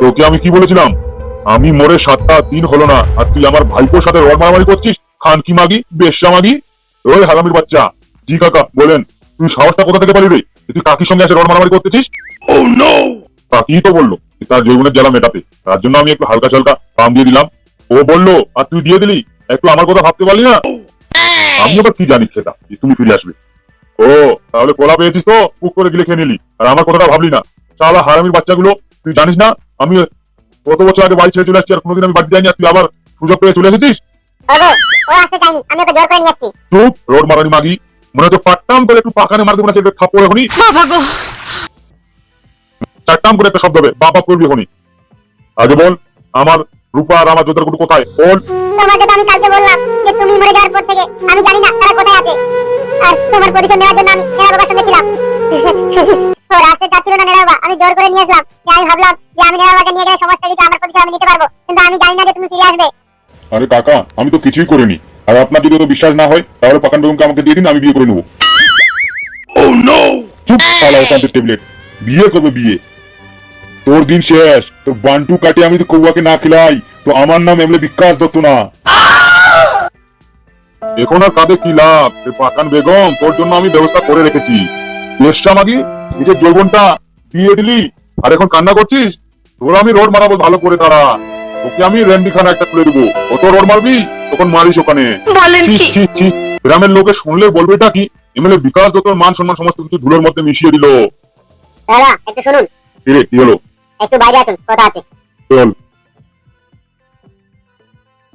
তোকে আমি কি বলেছিলাম? আমি মরে সাতটা দিন হলো না আর তুই আমার ভাইপোর সাথে রড মারামারি করছিস? খান কি মাগি? বেশ্যা মাগি? ওই হারামির বাচ্চা। জি কাকা বলেন তুই সাহসটা কোথা থেকে পালি রে? তুই কাকির সঙ্গে এসে রড মারামারি করতেছিস? ও নো কাকি তো বলল তার যৌবনের জ্বালা মেটাতে। তার জন্য আমি একটু হালকা চালকা কাম দিয়ে দিলাম। ও বলল আর তুই দিয়ে দিলি? একটু আমার কথা ভাবতে পারলি না? আমি আবার কি জানি যে তুমি ফিরে আসবে। ও তাহলে কোলা পেয়েছিস তো? পুক করে গিলে খেয়ে নিলি। আর আমার কথাটা ভাবলি না। শালা হারামির বাচ্চাগুলো তুই জানিস না আমি কত বছর আগে বাড়ি ছেড়ে চলে আসছি আর কোনোদিন আমি বাড়ি যাইনি আর তুই আবার সুযোগ পেয়ে চলে এসেছিস? ও আসতে চাইনি আমি ওকে জোর করে নিয়ে আসছি। চুপ রোড মারানি মাগি। মনে হচ্ছে পাট্টাম করে একটু পাকানে মার দেবো না একটা থাপ্পড় এখনই? বাবা গো। চারটাম করে একটা শব্দ হবে বাবা করবি এখনই। আগে বল আমার রূপা আর আমার যোদ্ধার কোথায়? বল। তোমাকে তো আমি কালকে বললাম যে তুমি মরে যাওয়ার পর থেকে আমি জানি না তারা কোথায় আছে। আর তোমার পজিশন নেওয়ার জন্য আমি সেরা বাবার সঙ্গে ছিলাম। ও রাস্তায় চাচ্ছিল না নেড়া বাবা আমি জোর করে নিয়ে আসলাম। আমি ভাবলাম যে আমি নেড়া বাবাকে নিয়ে গেলে সমস্ত কিছু আমার পজিশন আমি নিতে পারব কিন্তু আমি জানি না যে তুমি ফিরে আসবে। আরে কাকা আমি তো কিছুই করিনি। আর আপনার যদি তো বিশ্বাস না হয় তাহলে পাকান বেগমকে আমাকে দিয়ে দিন আমি বিয়ে করে নেব। ও নো চুপ শালা অশান্তির ট্যাবলেট বিয়ে করবে বিয়ে। তোর দিন শেষ। তোর বান্টু কাটে আমি তো কৌয়াকে না খেলাই। তো আমার নাম এমলে বিকাশ দত্ত না। এখন আর কাঁদে কি লাভ? পাকান বেগম তোর জন্য আমি ব্যবস্থা করে রেখেছি। বেশটা মাগি নিজের যৌবনটা দিয়ে দিলি আর এখন কান্না করছিস? তোর আমি রোড মারাবো ভালো করে তারা ওকে আমি র্যান্ডি খানা একটা খুলে দেবো। অত রোড মারবি তখন মারিস ওখানে। গ্রামের লোকে শুনলে বলবে এটা কি? এমএলএ বিকাশ দত্তর মান সম্মান সমস্ত কিছু ধুলোর মধ্যে মিশিয়ে দিল। দাদা একটু শুনুন। কিরে কি হলো? একটু বাইরে আসুন কথা আছে। চল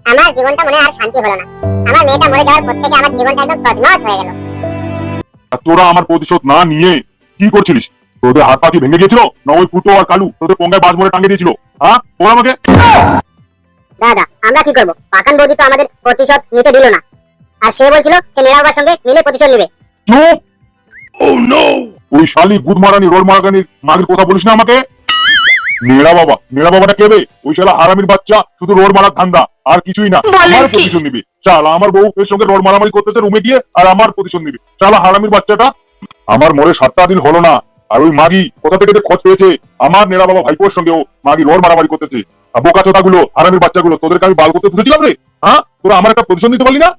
আমার জীবনটা মনে আর শান্তি হলো না। আমার মেয়েটা মরে যাওয়ার পর থেকে আমার জীবনটা একদম তছনছ হয়ে গেল। তোরা আমার প্রতিশোধ না নিয়ে কি করছিলিস? তোদের হাত পাখি ভেঙে গিয়েছিল? না ওই ফুটো আর কালু তোদের পঙ্গায় বাজ মরে টাঙিয়ে দিয়েছিল? হ্যাঁ? ওরা আমাকে। দাদা আমরা কি করব? পাকান বৌদি তো আমাদের প্রতিশোধ নিতে দিল না। আর সে বলছিল সে নেড়া সঙ্গে মিলে প্রতিশোধ নেবে। চুপ! ওই শালি গুদ মারানি রোল মাগির কথা বলিস না আমাকে? মেয়েরা বাবা মেয়েরা বাবাটা কেবে ওই শালা হারামির বাচ্চা শুধু রোড মারার ধান্দা আর কিছুই না। আমার প্রতিশোধ নিবি। শালা আমার বউ এর সঙ্গে রোড মারামারি করতেছে রুমে গিয়ে আর আমার প্রতিশোধ নিবি। শালা হারামির বাচ্চাটা আমার মরে সাতটা দিন হলো না আর ওই মাগি কোথা থেকে খোঁজ পেয়েছে? আমার নেড়া বাবা ভাইপোর সঙ্গে ও মাগি রোড মারামারি করতেছে। আর বোকা চোদাগুলো হারামির বাচ্চাগুলো তোদেরকে আমি বাল করতে বুঝেছিলাম রে? হ্যাঁ? তোরা আমার একটা প্রতিশোধ নিতে পারলি না?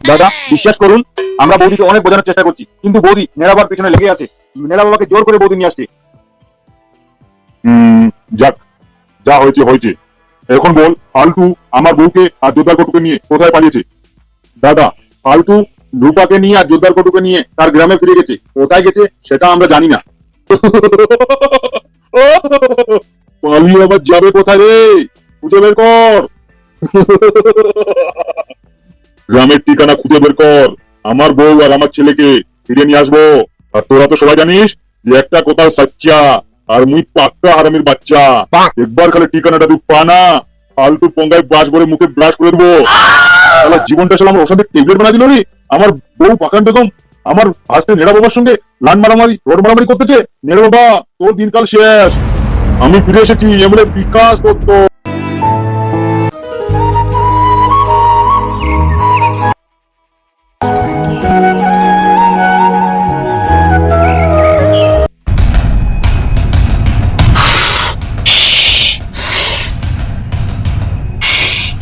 দাদা বিশ্বাস করুন আমরা বৌদিকে অনেক বোঝানোর চেষ্টা করছি কিন্তু বৌদি নেড়াবার পিছনে লেগে আছে। নেড়া বাবাকে জোর করে বৌদি নিয়ে আসছে। যাক যা হয়েছে হয়েছে। এখন বল ফালতু আমার বউকে আর জোদ্দার কটুকে নিয়ে কোথায় পালিয়েছে? দাদা ফালতু রূপাকে নিয়ে আর জোদ্দার কটুকে নিয়ে তার গ্রামে ফিরে গেছে। কোথায় গেছে সেটা আমরা জানি না। পালিয়ে আবার যাবে কোথায় রে? খুঁজে বের কর। গ্রামের ঠিকানা খুঁজে বের কর। আমার বউ আর আমার ছেলেকে ফিরে নিয়ে আসব। আর তোরা তো সবাই জানিস যে একটা কোথাও সাচ্চা আর মুই পাক্কা হারামির বাচ্চা। একবার খালি ঠিকানাটা তুই পা না ফালতু পঙ্গায় ব্রাশ করে মুখে ব্রাশ করে দেবো। জীবনটা শালা আমার ওষুধের ট্যাবলেট বানা দিল রে। আমার বউ পাকান বেগম আমার হাসতে নেড়া বাবার সঙ্গে লান মারামারি, রোড মারামারি করতেছে। নেড়া বাবা, তোর দিনকাল শেষ। আমি ফিরে এসেছি, এমএলএ বিকাশ দত্ত।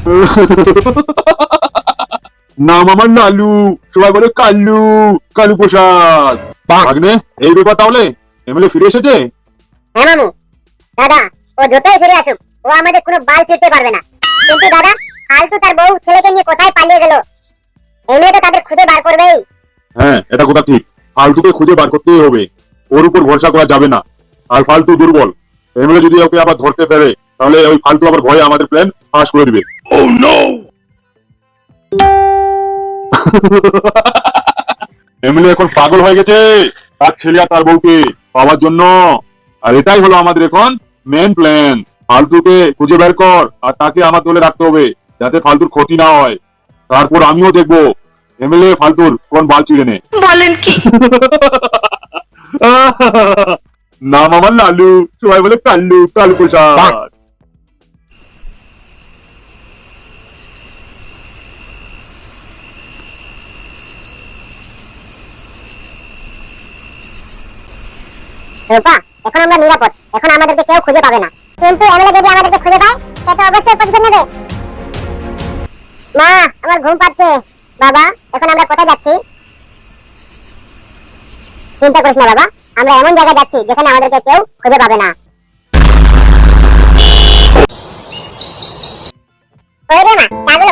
নাম আমার লালু সবাই বলে কাল্লু কালু প্রসাদ। ভাগ্নে এই ব্যাপার তাহলে এমএলএ ফিরে এসেছে? হ্যাঁ মামু। দাদা ও যতই ফিরে আসুক ও আমাদের কোনো বাল পারবে না। কিন্তু দাদা তার বউ ছেলেকে নিয়ে কোথায় পালিয়ে গেল? এমনি তো তাদের খুঁজে বার করবেই। হ্যাঁ এটা কথা ঠিক। ফালতুকে খুঁজে বার করতেই হবে। ওর উপর ভরসা করা যাবে না। আর ফালতু দুর্বল। এমএলএ যদি ওকে আবার ধরতে পারে তাহলে ওই ফালতু আবার ভয়ে আমাদের প্ল্যান পাস করে দিবে। ও নো এমএলএ এখন পাগল হয়ে গেছে। তার ছেলে আর তার বউকে পাওয়ার জন্য। আর এটাই হলো আমাদের এখন মেন প্ল্যান ফালতুকে খুঁজে বের কর আর তাকে আমার দলে রাখতে হবে যাতে ফালতুর ক্ষতি না হয়। তারপর আমিও দেখব এমএলএ ফালতুর কোন বাল চিড়ে নে। বলেন কি? নাম আমার লালু সবাই বলে কাল্লু কালু প্রসাদ। রূপা এখন আমরা নিরাপদ। এখন আমাদেরকে কেউ খুঁজে পাবে না। কিন্তু এমএলএ যদি আমাদেরকে খুঁজে পায়, সে তো অবশ্যই প্রতিশোধ নেবে। মা, আমার ঘুম পাচ্ছে। বাবা, এখন আমরা কোথায় যাচ্ছি? চিন্তা করিস না, বাবা। আমরা এমন জায়গায় যাচ্ছি যেখানে আমাদেরকে কেউ খুঁজে পাবে না।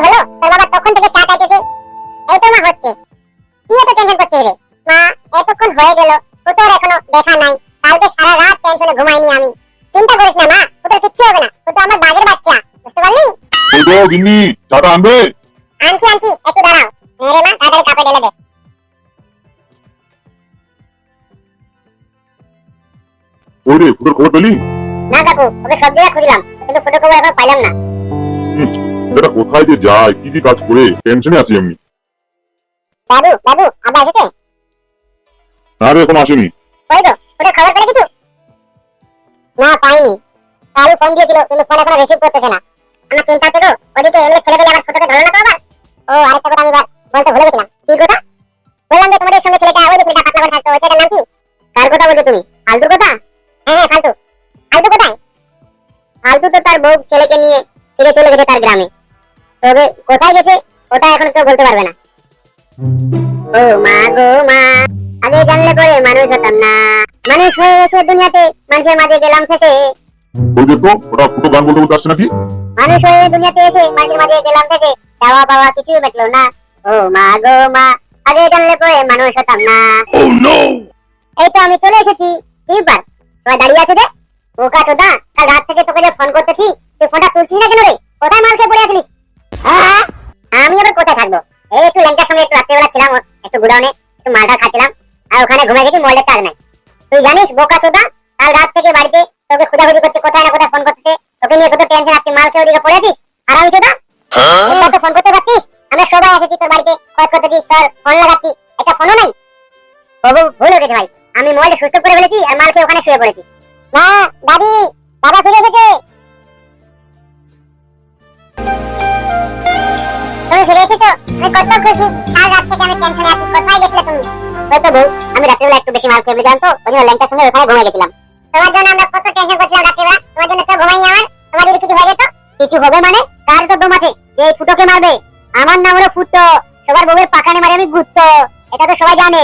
হলো? তোর বাবা তখন থেকে চা খাইতেছে। মা হচ্ছে। কি এত টেনশন করছিস রে? মা, এতক্ষণ হয়ে গেল। তোর এখনও দেখা নাই। গো গিন্নি চাটা আনবে? আনছি আনছি একটু দাঁড়াও। মেরে মা তাড়াতাড়ি কাপে ঢেলে দে। ওই রে ফুটোর খবর পেলি? না কাকু ওকে সব জায়গায় খুঁজলাম কিন্তু ফটো খবর এখন পাইলাম না। এটা কোথায় যে যায় কি কি কাজ করে টেনশনে আছি এমনি দাদু দাদু আব্বা এসেছে? না রে এখন আসেনি। ওই তো ওটা খবর পেলে কিছু? না পাইনি। কালু ফোন দিয়েছিল কিন্তু ফোন এখনও রিসিভ করতেছে না। আমার চিন্তা ওদিকে ছেলে পেলে আবার ধরলো না তো আবার। ও, আরেকটা কথা আমি বলতে ভুলে গেছিলাম। কি কথা? বললাম যে তোমাদের সঙ্গে ছেলেটা, ওই ছেলেটা পাতলা করে থাকতো, ওই ছেলেটার নাম কি? কার কথা বলছো তুমি? কথা? হ্যাঁ হ্যাঁ ফালতু। ফালতু কোথায়? ফালতু তো তার বউ ছেলেকে নিয়ে ফিরে চলে গেছে তার গ্রামে। তবে কোথায় গেছে, ওটা এখন কেউ বলতে পারবে না। ও মা গো মা, আগে জানলে পরে মানুষ হতাম না। মানুষ হয়ে এসে দুনিয়াতে, মানুষের মাঝে গেলাম ফেসে। ওই দেখো ওটা ফুটো গান বলতে বলতে আসছে নাকি? মানুষ হয়ে দুনিয়াতে এসে মানুষের মাঝে গেলাম ফেসে। চাওয়া পাওয়া কিছুই বেটলো না। ও মা গো মা আগে জানলে পরে মানুষ হতাম না। এই তো আমি চলে এসেছি। কি ব্যাপার? তোমার দাঁড়িয়ে আছে রে বোকা চোদা কাল রাত থেকে তোকে যে ফোন করতেছি তুই ফোনটা তুলছিস না কেন রে? কোথায় মাল খেয়ে পড়ে আছিস আমি আবার কোথায় থাকব? এই একটু ল্যাংটার সঙ্গে একটু রাত্রেবেলা ছিলাম একটু গুডাউনে একটু মালটা খাচ্ছিলাম আর ওখানে ঘুমাই দেখি মোবাইলের চার্জ নাই। তুই জানিস বোকা চোদা খোঁজাখুঁজি করছে কোথায় না কোথায় ফোন করতে তোকে নিয়ে কত টেনশন আজকে মাল খেয়ে ওদিকে পড়ে আছিস? আর আমি চোদা একবার তো ফোন করতে পারতিস আমরা সবাই এসেছি তোর বাড়িতে খোঁজ তোর ফোন লাগাচ্ছি। একটা ফোনও নাই। বাবু ভুল হয়ে গেছে ভাই। আমি মোবাইলটা সুস্থ করে ফেলেছি আর মাল খেয়ে ওখানে শুয়ে পড়েছি। না দাদি বাবা ফিরে এসেছে। তুমি ফিরে এসেছ? আমি কত খুশি। কাল রাত থেকে আমি টেনশনে আছি। কোথায় গেছিলে তুমি? ওই তো বউ আমি রাত্রিবেলা একটু বেশি মাল খেয়ে ফেলেছিলাম তো ওই জন্য ল্যাংটার সঙ্গে ওখানে ঘুমিয়ে গেছিলাম। তোমার জন্য আমরা কত টেনশন করছিলাম রাত্রিবেলা? তোমার জন্য তো ঘুমাই আমার। তোমার যদি কিছু হয়ে যেত, কিছু হবে মানে? কার তো দম আছে, এই ফুটোকে মারবে। আমার নাম হলো ফুটো, সবার বউয়ের পাকানে মারে আমি গুত্ত এটা তো সবাই জানে।